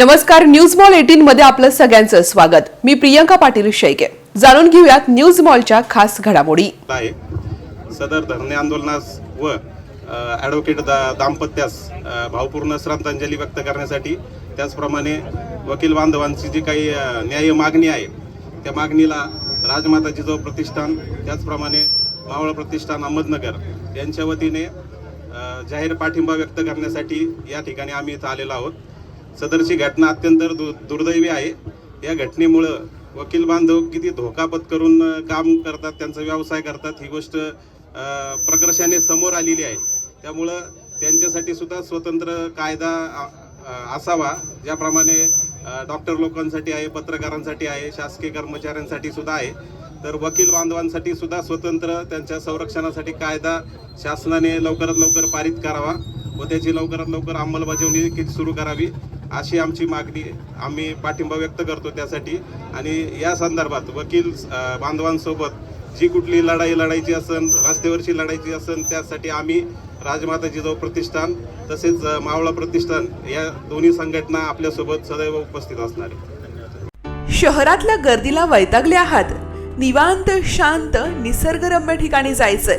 नमस्कार news mall eighteen मध्ये आपलं सगळ्यांचं स्वागत. मी प्रियंका पाटील शेळके. जाणून घेऊयात न्यूज मॉलच्या खास घडामोडी. आहे. सदर धरणे आंदोलनास व ॲडव्होकेट दा दाम्पत्यास भावपूर्ण श्रद्धांजली व्यक्त करण्यासाठी त्याचप्रमाणे वकील बांधवांची जी काही न्याय मागणी आहे त्या मागणीला राजमाता जिजाऊ प्रतिष्ठान त्याचप्रमाणे मावळ प्रतिष्ठान अहमदनगर यांच्या वतीने जाहीर पाठिंबा व्यक्त करण्यासाठी या ठिकाणी आम्ही इथं आलेलो आहोत. सदरची घटना अत्यंत दु दुर्दैवी आहे. या घटनेमुळं वकील बांधव किती धोकापत करून काम करतात त्यांचा व्यवसाय करतात ही गोष्ट प्रकर्षाने समोर आलेली आहे. त्यामुळं त्यांच्यासाठी सुद्धा स्वतंत्र कायदा असावा. ज्याप्रमाणे डॉक्टर लोकांसाठी आहे पत्रकारांसाठी आहे शासकीय कर्मचाऱ्यांसाठी सुद्धा आहे. तर वकील बांधवांसाठी सुद्धा स्वतंत्र त्यांच्या संरक्षणासाठी कायदा शासनाने लवकरात लवकर पारित करावा व त्याची लवकरात लवकर अंमलबजावणी देखील सुरू करावी अशी आमची मागणी आम्ही पाठिंबा व्यक्त करतो त्यासाठी. आणि या संदर्भात वकील बांधवांसोबत जी कुठली लढाई लढायची असन रस्त्यावरची लढायची असन त्यासाठी आम्ही राजमाता जिजाऊ प्रतिष्ठान तसेच मावळा प्रतिष्ठान या दोन्ही संघटना आपल्यासोबत सदैव उपस्थित असणार आहे शहरातल्या गर्दीला वैतागले आहात. निवांत शांत निसर्गरम्य ठिकाणी जायचंय